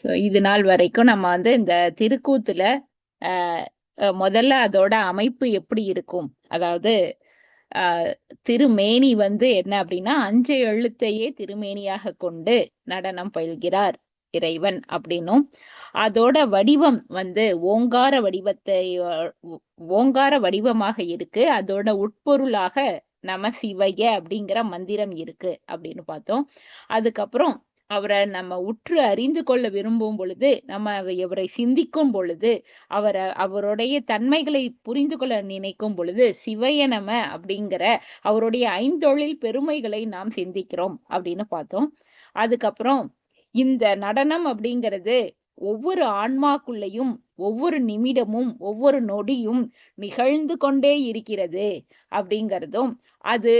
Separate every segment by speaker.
Speaker 1: So இது நாள் வரைக்கும் நம்ம வந்து இந்த திருக்கூத்துல ஆஹ் முதல்ல அதோட அமைப்பு எப்படி இருக்கும்? அதாவது ஆஹ் திருமேனி வந்து என்ன அப்படின்னா அஞ்சு எழுத்தையே திருமேனியாக கொண்டு நடனம் பயில்கிறார் இறைவன் அப்படின்னும். அதோட வடிவம் வந்து ஓங்கார வடிவத்தை ஓங்கார வடிவமாக இருக்கு. அதோட உட்பொருளாக நம சிவைய அப்படிங்கிற மந்திரம் இருக்கு அப்படின்னு பார்த்தோம். அதுக்கப்புறம் அவரை நம்ம உற்று அறிந்து கொள்ள விரும்பும் பொழுது நம்ம இவரை சிந்திக்கும் பொழுது அவரை அவருடைய தன்மைகளை புரிந்து கொள்ள நினைக்கும் பொழுது சிவயனம அப்படிங்கிற அவருடைய ஐந்தொழில் பெருமைகளை நாம் சிந்திக்கிறோம் அப்படின்னு பார்த்தோம். அதுக்கப்புறம் இந்த நடனம் அப்படிங்கிறது ஒவ்வொரு ஆன்மாக்குள்ளேயும் ஒவ்வொரு நிமிடமும் ஒவ்வொரு நொடியும் நிகழ்ந்து கொண்டே இருக்கிறது அப்படிங்கிறதும் அது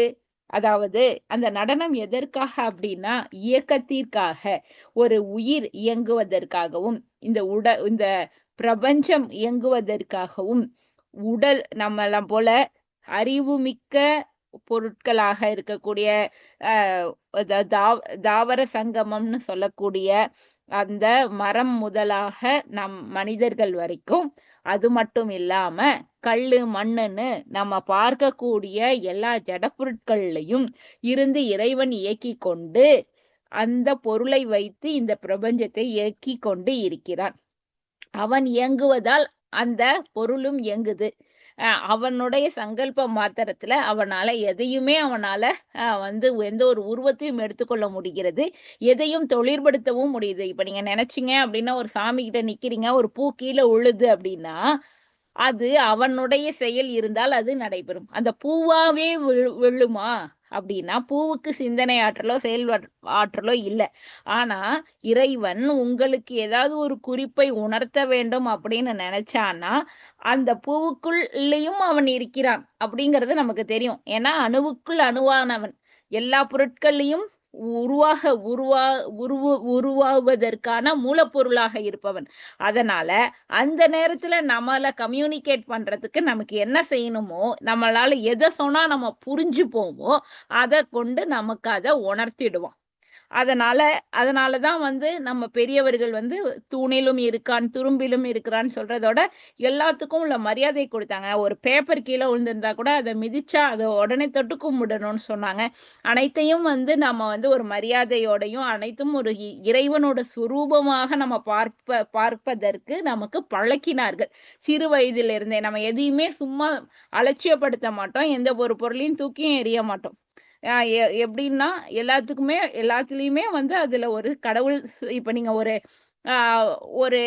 Speaker 1: அதாவது அந்த நடனம் எதற்காக அப்படின்னா இயக்கத்திற்காக ஒரு உயிர் இயங்குவதற்காகவும் இந்த உட இந்த பிரபஞ்சம் இயங்குவதற்காகவும் உடல் நம்மளை போல அறிவுமிக்க பொருட்களாக இருக்கக்கூடிய ஆஹ் தாவர சங்கமம்னு சொல்லக்கூடிய அந்த மரம் முதலாக நம் மனிதர்கள் வரைக்கும் அது மட்டும் இல்லாம கல்லு மண்ணுன்னு நம்ம பார்க்கக்கூடிய எல்லா ஜடப்பொருட்கள்லையும் இருந்து இறைவன் இயக்கி கொண்டு அந்த பொருளை வைத்து இந்த பிரபஞ்சத்தை இயக்கி கொண்டு இருக்கிறான். அவன் இயங்குவதால் அந்த பொருளும் இயங்குது. அவனுடைய சங்கல்ப மாத்திரத்துல அவனால எதையுமே அவனால வந்து எந்த ஒரு உருவத்தையும் எடுத்துக்கொள்ள முடிகிறது. எதையும் தொழிற்படுத்தவும் முடியுது. இப்ப நீங்க நினைச்சீங்க அப்படின்னா ஒரு சாமி கிட்ட நிக்கிறீங்க ஒரு பூ கீழே உழுது அப்படின்னா அது அவனுடைய செயல் இருந்தால் அது நடைபெறும். அந்த பூவாவே விழுமா அப்படின்னா பூவுக்கு சிந்தனை ஆற்றலோ செயல் ஆற்றலோ இல்லை. ஆனா இறைவன் உங்களுக்கு ஏதாவது ஒரு குறிப்பை உணர்த்த வேண்டும் அப்படின்னு நினைச்சான்னா அந்த பூவுக்குள்ளேயும் அவன் இருக்கிறான் அப்படிங்கிறது நமக்கு தெரியும். ஏன்னா அணுவுக்குள் அணுவானவன். எல்லா பொருட்கள்லையும் உருவாக உருவா உருவு உருவாவதற்கான மூலப்பொருளாக இருப்பவன். அதனால அந்த நேரத்துல நம்மள கம்யூனிகேட் பண்றதுக்கு நமக்கு என்ன செய்யணுமோ நம்மளால எதை சொன்னா நம்ம புரிஞ்சுப்போமோ அதை கொண்டு நமக்கு அதை உணர்த்திடுவோம் அதனால தான் வந்து நம்ம பெரியவர்கள் வந்து தூணிலும் இருக்கான் துரும்பிலும் இருக்கிறான்னு சொல்றதோட எல்லாத்துக்கும் உள்ள மரியாதை கொடுத்தாங்க. ஒரு பேப்பர் கீழே விழுந்திருந்தா கூட அதை மிதிச்சா அதை உடனே தொட்டு கும்பிடணும்னு சொன்னாங்க. அனைத்தையும் வந்து நம்ம வந்து ஒரு மரியாதையோடையும் அனைத்தும் ஒரு இ- இறைவனோட சுரூபமாக நம்ம பார்ப்ப பார்ப்பதற்கு நமக்கு பழக்கினார்கள். சிறு வயதிலிருந்தே நம்ம எதையுமே சும்மா அலட்சியப்படுத்த மாட்டோம். எந்த ஒரு பொருளையும் தூக்கியும் எறிய மாட்டோம். எப்படின்னா எல்லாத்துக்குமே எல்லாத்துலயுமே வந்து அதுல ஒரு கடவுள் இப்ப நீங்க ஒரு ஆஹ் ஒரு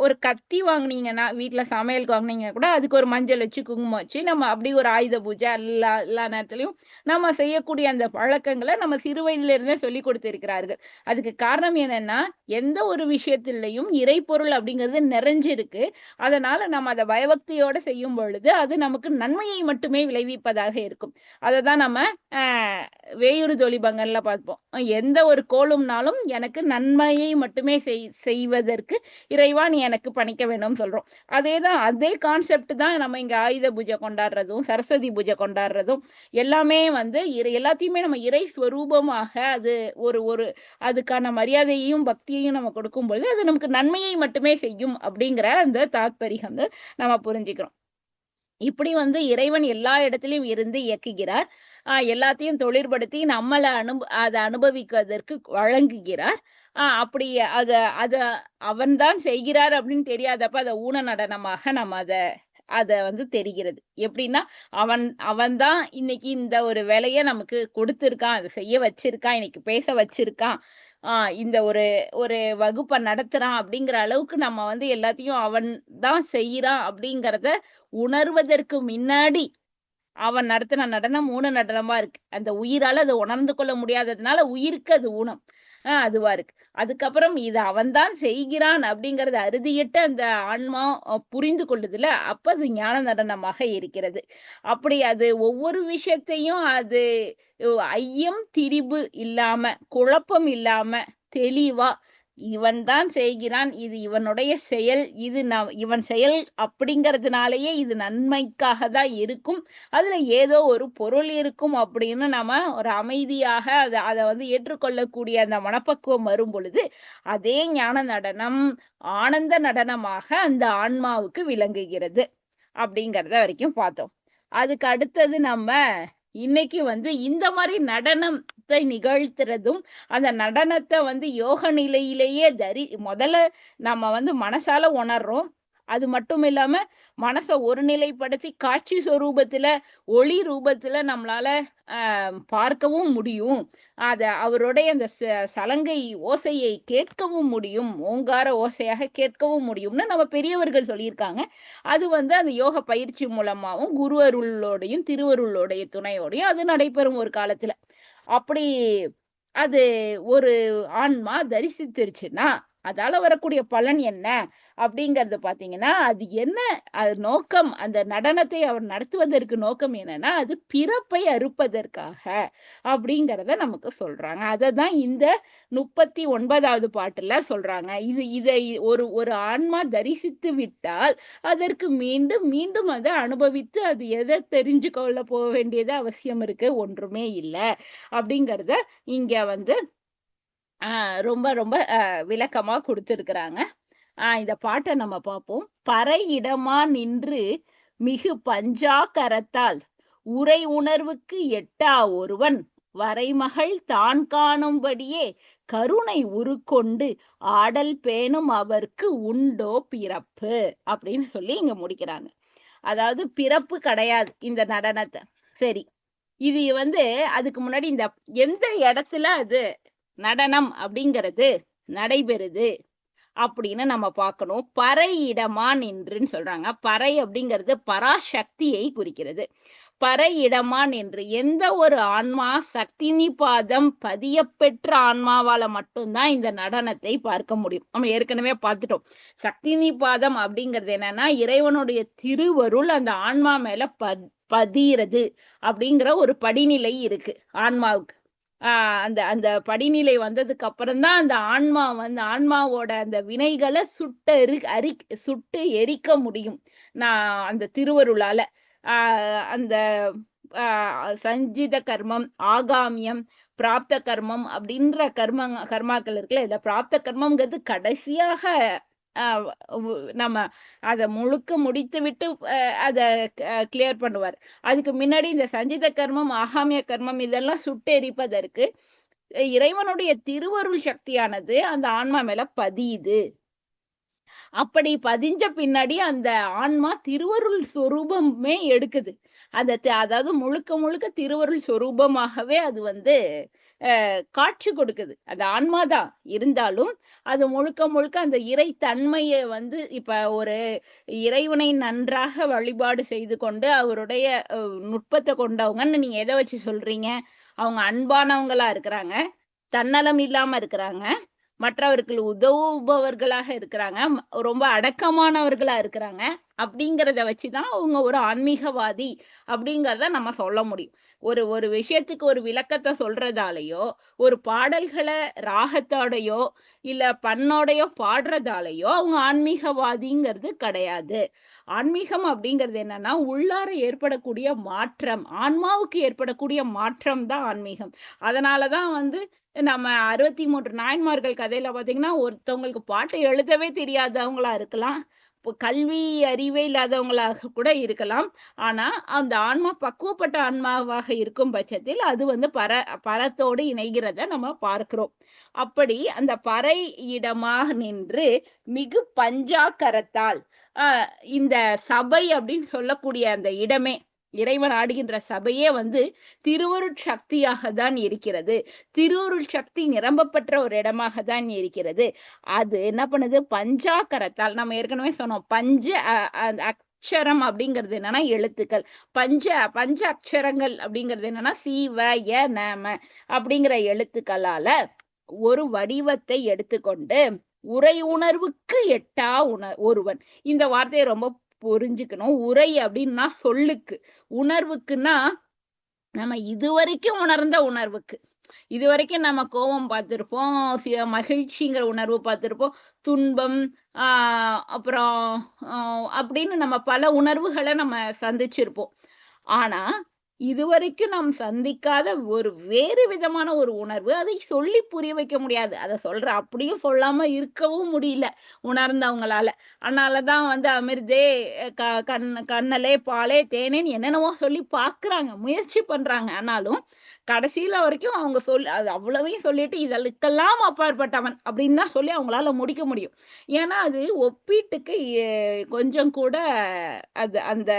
Speaker 1: ஒரு கத்தி வாங்குனீங்கன்னா வீட்டில் சமையலுக்கு வாங்கினீங்க கூட அதுக்கு ஒரு மஞ்சள் வச்சு குங்குமம் வச்சு நம்ம அப்படி ஒரு ஆயுத பூஜை எல்லா எல்லா நேரத்துலையும் நம்ம செய்யக்கூடிய அந்த பழக்கங்களை நம்ம சிறு வயதிலிருந்தே சொல்லி கொடுத்திருக்கிறார்கள். அதுக்கு காரணம் என்னன்னா எந்த ஒரு விஷயத்திலையும் இறைப்பொருள் அப்படிங்கிறது நிறைஞ்சிருக்கு. அதனால நம்ம அதை பயபக்தியோட செய்யும் பொழுது அது நமக்கு நன்மையை மட்டுமே விளைவிப்பதாக இருக்கும். அதை தான் நம்ம ஆஹ் வேயுறு தொழிபங்கள்ல பார்ப்போம். எந்த ஒரு கோலும்னாலும் எனக்கு நன்மையை மட்டுமே செய் செய்வதற்கு இறைவா நீ எனக்கு பணிக்க வேணும்னு சொல்றோம். அதே தான் அதே கான்செப்ட் தான் நம்ம இங்க ஆயுத பூஜை கொண்டாடுறதும் சரஸ்வதி பூஜை கொண்டாடுறதும் எல்லாமே வந்து இறை எல்லாத்தையுமே நம்ம இறை ஸ்வரூபமாக அது ஒரு ஒரு அதுக்கான மரியாதையையும் பக்தியையும் நம்ம கொடுக்கும்பொழுது அது நமக்கு நன்மையை மட்டுமே செய்யும் அப்படிங்கிற அந்த தாத்பரியம் வந்து நம்ம புரிஞ்சுக்கிறோம். இப்படி வந்து இறைவன் எல்லா இடத்திலும் இருந்து இயக்குகிறார். ஆஹ் எல்லாத்தையும் தொழிற்படுத்தி நம்மளை அனுப அதை அனுபவிக்கிறதற்கு வழங்குகிறார். ஆஹ் அப்படி அத அத அவன்தான் செய்கிறார் அப்படின்னு தெரியாதப்ப அதை ஊன நடனமாக நம்ம அத அத வந்து தெரிகிறது. எப்படின்னா அவன் அவன்தான் இன்னைக்கு இந்த ஒரு வேலையை நமக்கு கொடுத்திருக்கான் அதை செய்ய வச்சிருக்கான் இன்னைக்கு பேச வச்சிருக்கான். ஆஹ் இந்த ஒரு ஒரு வகுப்பை நடத்துறான் அப்படிங்கிற அளவுக்கு நம்ம வந்து எல்லாத்தையும் அவன் தான் செய்யறான் அப்படிங்கிறத உணர்வதற்கு முன்னாடி அவன் நடத்தின நடனம் ஊன நடனமா இருக்கு. அந்த உயிரால அதை உணர்ந்து கொள்ள முடியாததுனால உயிருக்கு அது ஊனம். அதுவா இருக்கு. அதுக்கப்புறம் இது அவன்தான் செய்கிறான் அப்படிங்கறத அறுதியிட்டு அந்த ஆன்மா புரிந்து கொள்ளுதுல அப்ப அது ஞான நடனமாக இருக்கிறது. அப்படி அது ஒவ்வொரு விஷயத்தையும் அது ஐயம் திரிபு இல்லாம குழப்பம் இல்லாம தெளிவா இவன் தான் செய்கிறான் இது இவனுடைய செயல் இது ந இவன் செயல் அப்படிங்கிறதுனாலயே இது நன்மைக்காக தான் இருக்கும். அதுல ஏதோ ஒரு பொருள் இருக்கும் அப்படின்னு நம்ம ஒரு அமைதியாக அதை அதை வந்து ஏற்றுக்கொள்ளக்கூடிய அந்த மனப்பக்குவம் வரும் பொழுது அதே ஞான நடனம் ஆனந்த நடனமாக அந்த ஆன்மாவுக்கு விளங்குகிறது அப்படிங்கிறத வரைக்கும் பார்த்தோம். அதுக்கு அடுத்தது நம்ம இன்னைக்கு வந்து இந்த மாதிரி நடனத்தை நிகழ்த்துறதும் அந்த நடனத்தை வந்து யோக நிலையிலேயே தரி முதல்ல நம்ம வந்து மனசால உணர்றோம். அது மட்டும் இல்லாம மனசை ஒருநிலைப்படுத்தி காட்சி சொரூபத்துல ஒளி ரூபத்துல நம்மளால பார்க்கவும் முடியும். அத அவருடைய அந்த சலங்கை ஓசையை கேட்கவும் முடியும். ஓங்கார ஓசையாக கேட்கவும் முடியும்னு நம்ம பெரியவர்கள் சொல்லியிருக்காங்க. அது வந்து அந்த யோக பயிற்சி மூலமாகவும் குரு அருளோடையும் திருவருளோடைய துணையோடையும் அது நடைபெறும் ஒரு காலத்துல. அப்படி அது ஒரு ஆன்மா தரிசித்திருச்சுன்னா அதால வரக்கூடிய பலன் என்ன? அப்படிங்கறது பாத்தீங்கன்னா அது என்ன அது நோக்கம் அந்த நடனத்தை அவர் நடத்துவதற்கு நோக்கம் என்னன்னா அது பிறப்பை அறுப்பதற்காக அப்படிங்கிறத நமக்கு சொல்றாங்க. அதை தான் இந்த முப்பத்தி ஒன்பதாவது பாட்டுல சொல்றாங்க. இது இதை ஒரு ஒரு ஆன்மா தரிசித்து விட்டால் அதற்கு மீண்டும் மீண்டும் அதை அனுபவித்து அது எதை தெரிஞ்சு கொள்ள போக வேண்டியது அவசியம் இருக்கு? ஒன்றுமே இல்லை. அப்படிங்கிறத இங்க வந்து ரொம்ப ரொம்ப விளக்கமா கொடுத்துருக்குறாங்க. ஆஹ் இந்த பாட்டை நம்ம பார்ப்போம். பறை இடமா நின்று மிகு பஞ்சாக்கரத்தால் உரை உணர்வுக்கு எட்டா ஒருவன். வரைமகள் தான் காணும்படியே கருணை உருக்கொண்டு ஆடல் பேணும் அவருக்கு உண்டோ பிறப்பு? அப்படின்னு சொல்லி இங்க முடிக்கிறாங்க. அதாவது பிறப்பு கிடையாது இந்த நடனத்தை. சரி இது வந்து அதுக்கு முன்னாடி இந்த எந்த இடத்துல அது நடனம் அப்படிங்கிறது நடைபெறுது? அப்படின்னு நம்ம பார்க்கணும். பறை இடமா நின்றுன்னு சொல்றாங்க. பறை அப்படிங்கிறது பராசக்தியை குறிக்கிறது. பறை இடமா நின்று எந்த ஒரு ஆன்மா சக்தினி பாதம் பதிய பெற்ற ஆன்மாவால மட்டும்தான் இந்த நடனத்தை பார்க்க முடியும். நம்ம ஏற்கனவே பார்த்துட்டோம். சக்தினி பாதம் அப்படிங்கிறது என்னன்னா இறைவனுடைய திருவருள் அந்த ஆன்மா மேல ப பதியிறது அப்படிங்கிற ஒரு படிநிலை இருக்கு. ஆன்மாவுக்கு. ஆஹ் அந்த அந்த படிநிலை வந்ததுக்கு அப்புறம் தான் அந்த ஆன்மா வந்து ஆன்மாவோட அந்த வினைகளை சுட்டெரி அரி சுட்டு எரிக்க முடியும். நான் அந்த திருவருளால. ஆஹ் அந்த சஞ்சித கர்மம் ஆகாமியம் பிராப்த கர்மம் அப்படின்ற கர்ம கர்மாக்கள் இருக்குல்ல இந்த பிராப்த கர்மம்ங்கிறது கடைசியாக நம்ம அதை முழுக்க முடித்து விட்டு அதை கிளியர் பண்ணுவார். அதுக்கு முன்னாடி இந்த சஞ்சித கர்மம் ஆகாமிய கர்மம் இதெல்லாம் சுட்டெரிப்பதற்கு இறைவனுடைய திருவருள் சக்தியானது அந்த ஆன்மா மேல பதியுது. அப்படி பதிஞ்ச பின்னாடி அந்த ஆன்மா திருவருள் சொரூபமே எடுக்குது. அந்த அதாவது முழுக்க முழுக்க திருவருள் சொரூபமாகவே அது வந்து காட்சி கொடுக்குது. அந்த ஆன்மாதான் இருந்தாலும் அது முழுக்க முழுக்க அந்த இறை தன்மையை வந்து இப்ப ஒரு இறைவனை நன்றாக வழிபாடு செய்து கொண்டு அவருடைய நுட்பத்தை கொண்டவங்கன்னு நீங்க எதை வச்சு சொல்றீங்க? அவங்க அன்பானவங்களா இருக்கிறாங்க. தன்னலம் இல்லாம இருக்கிறாங்க. மற்றவர்கள் உதவுபவர்களாக இருக்கிறாங்க. ரொம்ப அடக்கமானவர்களா இருக்கிறாங்க. அப்படிங்கிறத வச்சுதான் அவங்க ஒரு ஆன்மீகவாதி அப்படிங்கிறத நம்ம சொல்ல முடியும். ஒரு ஒரு விஷயத்துக்கு ஒரு விளக்கத்தை சொல்றதாலேயோ ஒரு பாடல்களை ராகத்தோடையோ இல்ல பண்ணோடையோ பாடுறதாலேயோ அவங்க ஆன்மீகவாதிங்கிறது கிடையாது. ஆன்மீகம் அப்படிங்கிறது என்னன்னா உள்ளார ஏற்படக்கூடிய மாற்றம் ஆன்மாவுக்கு ஏற்படக்கூடிய மாற்றம் தான் ஆன்மீகம். அதனாலதான் வந்து நம்ம அறுபத்தி மூன்று நாயன்மார்கள் கதையில பாத்தீங்கன்னா ஒருத்தவங்களுக்கு பாட்டு எழுதவே தெரியாதவங்களா இருக்கலாம். கல்வி அறிவே இல்லாதவங்களாக கூட இருக்கலாம். ஆனா அந்த ஆன்மா பக்குவப்பட்ட ஆன்மாவாக இருக்கும் பட்சத்தில் அது வந்து பர பரத்தோடு இணைகிறத நம்ம பார்க்கிறோம். அப்படி அந்த பறை இடமாக நின்று மிகு பஞ்சாக்கரத்தால் இந்த சபை அப்படின்னு சொல்லக்கூடிய அந்த இடமே இறைவன் ஆடுகின்ற சபையே வந்து திருவருள் சக்தியாக தான் இருக்கிறது. திருவருள் சக்தி நிரம்பப்பட்ட ஒரு இடமாக தான் இருக்கிறது. அது என்ன பண்ணுது? பஞ்சாக்கரத்தால் நம்ம ஏற்கனவே சொன்னோம். பஞ்ச அக்ஷரம் அப்படிங்கிறது என்னன்னா எழுத்துக்கள். பஞ்ச பஞ்ச அக்ஷரங்கள் அப்படிங்கிறது என்னன்னா சீவ ய நம அப்படிங்கிற எழுத்துக்களால ஒரு வடிவத்தை எடுத்துக்கொண்டு உரை உணர்வுக்கு எட்டா உணர் ஒருவன். இந்த வார்த்தையை ரொம்ப புரிஞ்சுக்கணும். உரை அப்படின்னா சொல்லுக்கு. உணர்வுக்குன்னா நம்ம இதுவரைக்கும் உணர்ந்த உணர்வுக்கு. இது வரைக்கும் நம்ம கோபம் பார்த்திருப்போம். மகிழ்ச்சிங்கிற உணர்வு பார்த்திருப்போம். துன்பம் ஆஹ் அப்புறம் அப்படின்னு நம்ம பல உணர்வுகளை நம்ம சந்திச்சிருப்போம். ஆனா இதுவரைக்கும் நாம் சந்திக்காத ஒரு வேறு விதமான ஒரு உணர்வு. அதை சொல்லி புரிய வைக்க முடியாது. அதை சொல்ற அப்படியும் சொல்லாம இருக்கவும் முடியல உணர்ந்தவங்களால. அதனாலதான் வந்து அமிர்தே க கண் கண்ணலே பாலே தேனேன்னு என்னென்னவோ சொல்லி பாக்குறாங்க முயற்சி பண்றாங்க. ஆனாலும் கடைசியில வரைக்கும் அவங்க சொல்லி அது அவ்வளவையும் சொல்லிட்டு இதற்கெல்லாம் அப்பாற்பட்டவன் அப்படின்னு தான் சொல்லி அவங்களால முடிக்க முடியும். ஏன்னா அது ஒப்பீட்டுக்கு கொஞ்சம் கூட அது அந்த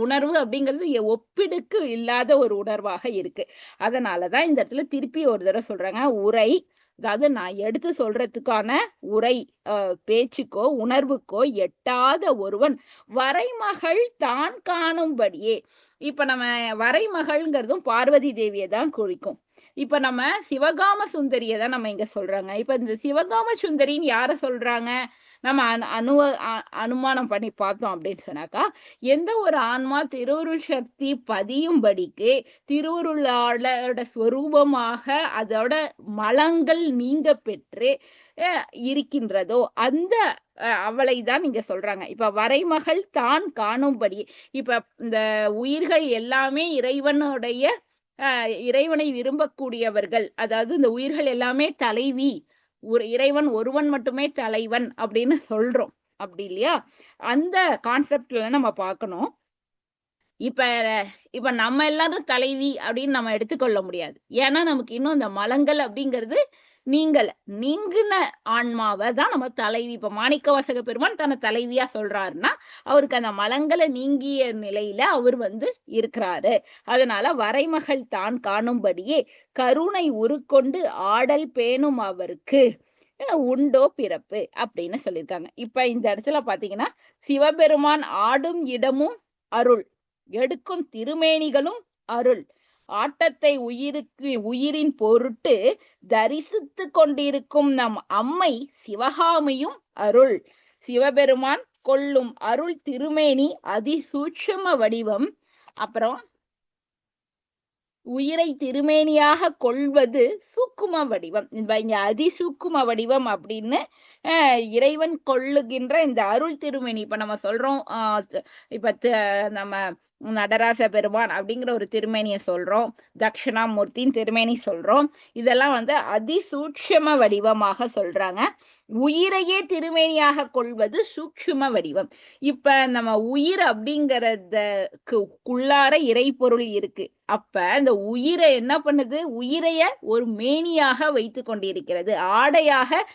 Speaker 1: உணர்வு அப்படிங்கிறது ஒப்பிடுக்கு இல்லாத ஒரு உணர்வாக இருக்கு. அதனாலதான் இந்த இடத்துல திருப்பி ஒரு தடவை சொல்றாங்க. உரை அதாவது நான் எடுத்து சொல்றதுக்கான உரை பேச்சுக்கோ உணர்வுக்கோ எட்டாத ஒருவன் வரைமகள் தான் காணும்படியே. இப்ப நம்ம வரைமகள்ங்கிறதும் பார்வதி தேவியை தான் குறிக்கும். இப்ப நம்ம சிவகாம சுந்தரியை தான் நம்ம இங்க சொல்றாங்க. இப்ப இந்த சிவகாம சுந்தரின்னு யார சொல்றாங்க? நம்ம அனு அனுவ அனுமானம் பண்ணி பார்த்தோம் அப்படின்னு சொன்னாக்கா எந்த ஒரு ஆன்மா திருவுருள் சக்தி பதியும்படிக்கு திருவுருளாளோட ஸ்வரூபமாக அதோட மலங்கள் நீங்க பெற்று அஹ், இருக்கின்றதோ அந்த அஹ், அவளை தான் இங்க சொல்றாங்க. இப்ப வரைமகள் தான் காணும்படி இப்ப இந்த உயிர்கள் எல்லாமே இறைவனுடைய அஹ், இறைவனை விரும்பக்கூடியவர்கள் அதாவது இந்த உயிர்கள் எல்லாமே தலைவி ஒரு இறைவன் ஒருவன் மட்டுமே தலைவன் அப்படின்னு சொல்றோம். அப்படி இல்லையா? அந்த கான்செப்ட்ல நம்ம பார்க்கணும். இப்ப இப்ப நம்ம எல்லாரும் தலைவி அப்படின்னு நம்ம எடுத்துக்கொள்ள முடியாது. ஏன்னா நமக்கு இன்னும் இந்த மலங்கள் அப்படிங்கிறது நீங்கல நீங்கின ஆன்மாவை தான் நம்ம தலைவி. இப்ப மாணிக்க வாசக பெருமான் தன்னை தலைவியா சொல்றாருன்னா அவருக்கு அந்த மலங்களை நீங்கிய நிலையில அவர் வந்து இருக்கிறாரு. அதனால வரைமகள் தான் காணும்படியே கருணை உருக்கொண்டு ஆடல் பேணும் அவருக்கு. உண்டோ பிறப்பு அப்படின்னு சொல்லியிருக்காங்க. இப்ப இந்த இடத்துல பாத்தீங்கன்னா சிவபெருமான் ஆடும் இடமும் அருள். எடுக்கும் திருமேனிகளும் அருள். ஆட்டத்தை உயிருக்கு உயிரின் பொருட்டு தரிசித்து கொண்டிருக்கும் நம் அம்மை சிவகாமியும் அருள். சிவபெருமான் கொள்ளும் அருள் திருமேனி அதிசூட்சம வடிவம். அப்புறம் உயிரை திருமேனியாக கொள்வது சூக்கும வடிவம். இப்ப இங்க அதிசூக்கும வடிவம் அப்படின்னு அஹ், இறைவன் கொள்ளுகின்ற இந்த அருள் திருமேனி இப்ப நம்ம சொல்றோம் ஆஹ் இப்ப த- நம்ம நடராச பெருமான் அப்படிங்கிற ஒரு திருமேனிய சொல்றோம். தட்சிணாமூர்த்தியின் திருமேனி சொல்றோம். இதெல்லாம் வந்து அதிசூட்சம வடிவமாக சொல்றாங்க. உயிரையே திருமேனியாக கொள்வது சூக்ஷ்ம வடிவம். இப்ப நம்ம உயிர் அப்படிங்கறதுக்குள்ளார இறைப்பொருள் இருக்கு. அப்ப அந்த உயிரை என்ன பண்ணுது? உயிரைய ஒரு மேனியாக வைத்து கொண்டிருக்கிறது. ஆடையாக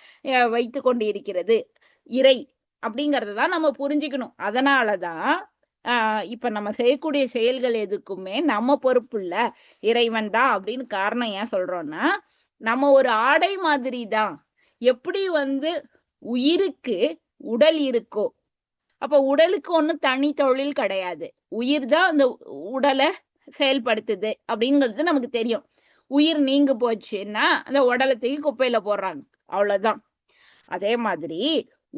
Speaker 1: வைத்து கொண்டிருக்கிறது. இறை அப்படிங்கறத தான் நம்ம புரிஞ்சுக்கணும். அதனாலதான் ஆஹ் இப்ப நம்ம செய்யக்கூடிய செயல்கள் எதுக்குமே நம்ம பொறுப்பு இல்ல. இறைவன் தான் அப்படின்னு காரணம் ஏன் சொல்றோம்னா நம்ம ஒரு ஆடை மாதிரி தான். எப்படி வந்து உயிருக்கு உடல் இருக்கோ. அப்ப உடலுக்கு ஒண்ணும் தனி தொழில் கிடையாது. உயிர் தான் அந்த உடலை செயல்படுத்துது அப்படிங்கிறது நமக்கு தெரியும். உயிர் நீங்க போச்சுன்னா அந்த உடலை தூக்கி குப்பையில போடுறாங்க. அவ்வளவுதான். அதே மாதிரி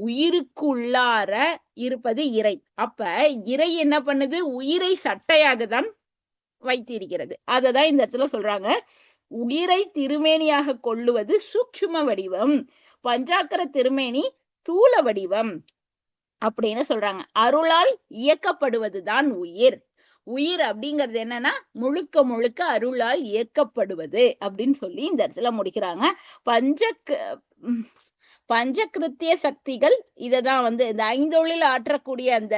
Speaker 1: உயிருக்குள்ளார இருப்பது இறை. அப்ப இறை என்ன பண்ணுது? உயிரை சட்டையாக தான் வைத்திருக்கிறது. அததான் இந்த இடத்துல சொல்றாங்க. உயிரை திருமேனியாக கொள்ளுவது சூக்ஷ்ம வடிவம். பஞ்சாக்கர திருமேனி தூள வடிவம் அப்படின்னு சொல்றாங்க. அருளால் இயக்கப்படுவதுதான் உயிர். உயிர் அப்படிங்கிறது என்னன்னா முழுக்க முழுக்க அருளால் இயக்கப்படுவது அப்படின்னு சொல்லி இந்த இடத்துல முடிக்கிறாங்க. பஞ்ச பஞ்சகிருத்திய சக்திகள் இததான் வந்து இந்த ஐந்தொழில் ஆற்றக்கூடிய அந்த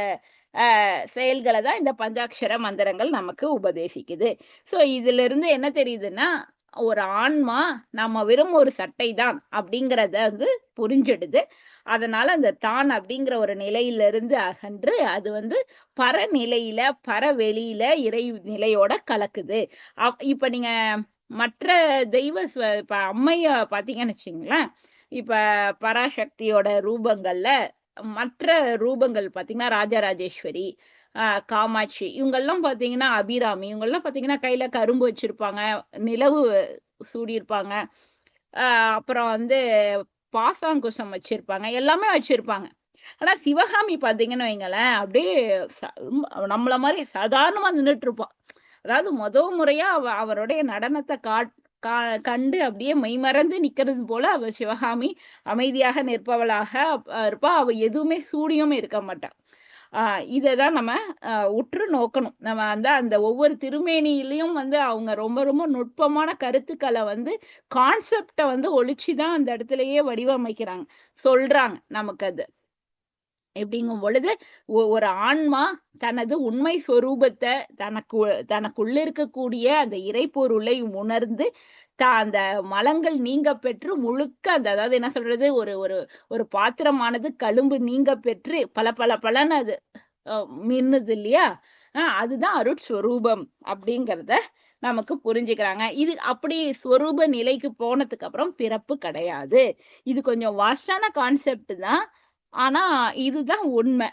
Speaker 1: செயல்களை தான் இந்த பஞ்சாட்சர மந்திரங்கள் நமக்கு உபதேசிக்குது. சோ இதுல இருந்து என்ன தெரியுதுன்னா ஒரு ஆன்மா நம்ம வெறும் ஒரு சட்டை தான் அப்படிங்கிறத வந்து புரிஞ்சிடுது. அதனால அந்த தான் அப்படிங்கிற ஒரு நிலையில இருந்து அகன்று அது வந்து பரநிலையில பரவெளியில இறை நிலையோட கலக்குது. அப்- இப்ப நீங்க மற்ற தெய்வ இப்ப அம்மைய பாத்தீங்கன்னு வச்சுங்களேன் இப்ப பராசக்தியோட ரூபங்கள்ல மற்ற ரூபங்கள் பாத்தீங்கன்னா ராஜராஜேஸ்வரி ஆஹ் காமாட்சி இவங்கெல்லாம் பாத்தீங்கன்னா அபிராமி இவங்கெல்லாம் பாத்தீங்கன்னா கையில கரும்பு வச்சிருப்பாங்க நிலவு சூடியிருப்பாங்க ஆஹ் அப்புறம் வந்து பாசாங்குசம் வச்சிருப்பாங்க எல்லாமே வச்சிருப்பாங்க. ஆனா சிவகாமி பாத்தீங்கன்னு வைங்களேன் அப்படியே நம்மள மாதிரி சாதாரணமா நின்றுட்டு இருப்பான் அதாவது முத முறையா அவ அவருடைய நடனத்தை காட் கண்டு அப்படியே மெய்மறந்து நிக்கிறது போல அவ சிவகாமி அமைதியாக நிற்பவளாக இருப்பா. அவ எதுவுமே சூடியும் இருக்க மாட்டா. ஆஹ் இதைதான் நம்ம உற்று நோக்கணும். நம்ம வந்து அந்த ஒவ்வொரு திருமேனியிலையும் வந்து அவங்க ரொம்ப ரொம்ப நுட்பமான கருத்துக்களை வந்து கான்செப்டை வந்து ஒழிச்சுதான் அந்த இடத்துலயே வடிவமைக்கிறாங்க சொல்றாங்க நமக்கு அது. எப்படிங்கும் பொழுது ஒரு ஆன்மா தனது உண்மை சொரூபத்தை தனக்கு தனக்குள்ள இருக்கக்கூடிய அந்த இறைப்பொருளை உணர்ந்து தா அந்த மலங்கள் நீங்க பெற்று முழுக்க அந்த அதாவது என்ன சொல்றது ஒரு ஒரு ஒரு பாத்திரமானது கழும்பு நீங்க பெற்று பல பல பலன்னு அது மின்னுது இல்லையா? அதுதான் அருட்ஸ்வரூபம் அப்படிங்கிறத நமக்கு புரிஞ்சுக்கிறாங்க. இது அப்படி ஸ்வரூப நிலைக்கு போனதுக்கு அப்புறம் பிறப்பு கிடையாது. இது கொஞ்சம் வாஸ்டான கான்செப்ட் தான். ஆனா இதுதான் உண்மை.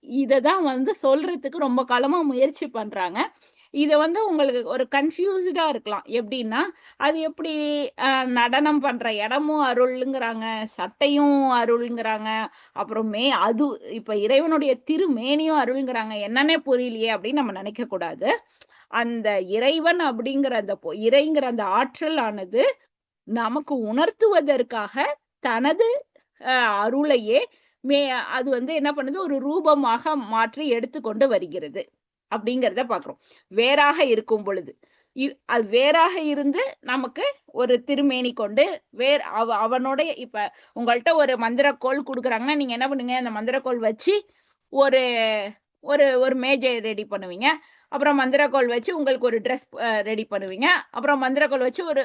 Speaker 1: இததான் வந்து சொல்றதுக்கு ரொம்ப காலமா முயற்சி பண்றாங்க. இதை வந்து உங்களுக்கு ஒரு கன்ஃபியூஸ்டா இருக்கலாம். எப்படின்னா அது எப்படி நடனம் பண்ற இடமும் அருள்ங்கிறாங்க சட்டையும் அருள்ங்கிறாங்க அப்புறமே அது இப்ப இறைவனுடைய திருமேனியும் அருள்ங்கிறாங்க. என்னன்னே புரியலையே அப்படின்னு நம்ம நினைக்க கூடாது. அந்த இறைவன் அப்படிங்கிற அந்த பொ- இறைங்கிற அந்த ஆற்றல் ஆனது நமக்கு உணர்த்துவதற்காக தனது அருளையே மே அது வந்து என்ன பண்ணுது? ஒரு ரூபமாக மாற்றி எடுத்துக்கொண்டு வருகிறது. அப்படிங்கிறத பார்க்குறோம். வேறாக இருக்கும் பொழுது. இ- அது வேறாக இருந்து நமக்கு ஒரு திருமேனி கொண்டு வேற அவ அவனுடைய இப்ப உங்கள்கிட்ட ஒரு மந்திரக்கோள் கொடுக்குறாங்கன்னா நீங்க என்ன பண்ணுவீங்க அந்த மந்திரக்கோள் வச்சு ஒரு ஒரு ஒரு மேஜை ரெடி பண்ணுவீங்க. அப்புறம் மந்திரக்கோள் வச்சு உங்களுக்கு ஒரு ட்ரெஸ் ரெடி பண்ணுவீங்க. அப்புறம் மந்திரக்கோள் வச்சு ஒரு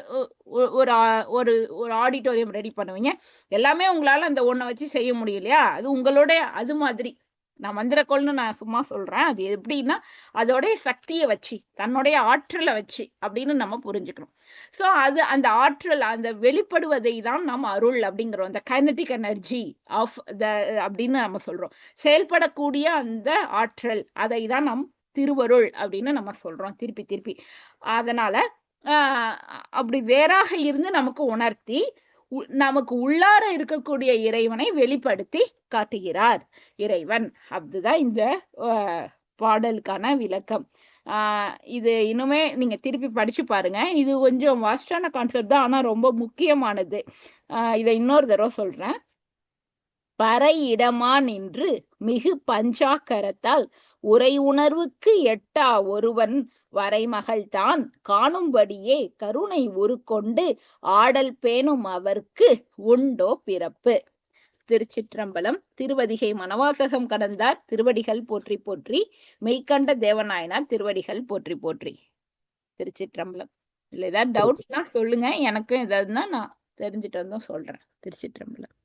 Speaker 1: ஒரு ஒரு ஒரு ஆடிட்டோரியம் ரெடி பண்ணுவீங்க. எல்லாமே உங்களால அந்த ஒன்றை வச்சு செய்ய முடியும் இல்லையா? அது உங்களோட அது மாதிரி. நான் மந்திரக்கோள்னு நான் சும்மா சொல்றேன். அது எப்படின்னா அதோடைய சக்தியை வச்சு தன்னுடைய ஆற்றலை வச்சு அப்படின்னு நம்ம புரிஞ்சுக்கணும். ஸோ அது அந்த ஆற்றல் அந்த வெளிப்படுவதை தான் நம்ம அருள் அப்படிங்கிறோம். அந்த கைனடிக் எனர்ஜி ஆஃப் த அப்படின்னு நம்ம சொல்றோம். செயல்படக்கூடிய அந்த ஆற்றல் அதை தான் நம் திருவருள் அப்படின்னு நம்ம சொல்றோம் திருப்பி திருப்பி. அதனால அப்படி வேறாக இருந்து நமக்கு உணர்த்தி உ- நமக்கு உள்ளார இருக்கக்கூடிய இறைவனை வெளிப்படுத்தி காட்டுகிறார் இறைவன். அப்படிதான் இந்த பாடலுக்கான விளக்கம். ஆஹ் இது இன்னுமே நீங்க திருப்பி படிச்சு பாருங்க. இது கொஞ்சம் வாஸ்டான கான்செப்ட் தான் ஆனா ரொம்ப முக்கியமானது. ஆஹ் இதை இன்னொரு தடவை சொல்றேன். பறை இடமா நின்று மிகு பஞ்சாக்கரத்தால் உரை உணர்வுக்கு எட்டா ஒருவன் வரைமகள் தான் காணும்படியே கருணை உருக்கொண்டு ஆடல் பேணும் அவர்க்கு உண்டோ பிறப்பு. திருச்சிற்றம்பலம் திருவதிகை மணவாசகம் கடந்தார் திருவடிகள் போற்றி போற்றி மெய்கண்ட தேவநாயனார் திருவடிகள் போற்றி போற்றி. திருச்சிற்றம்பலம். இல்ல ஏதாவது டவுட்னா சொல்லுங்க எனக்கும் ஏதாவதுன்னா நான் தெரிஞ்சுட்டு வந்தும் சொல்றேன். திருச்சிற்றம்பலம்.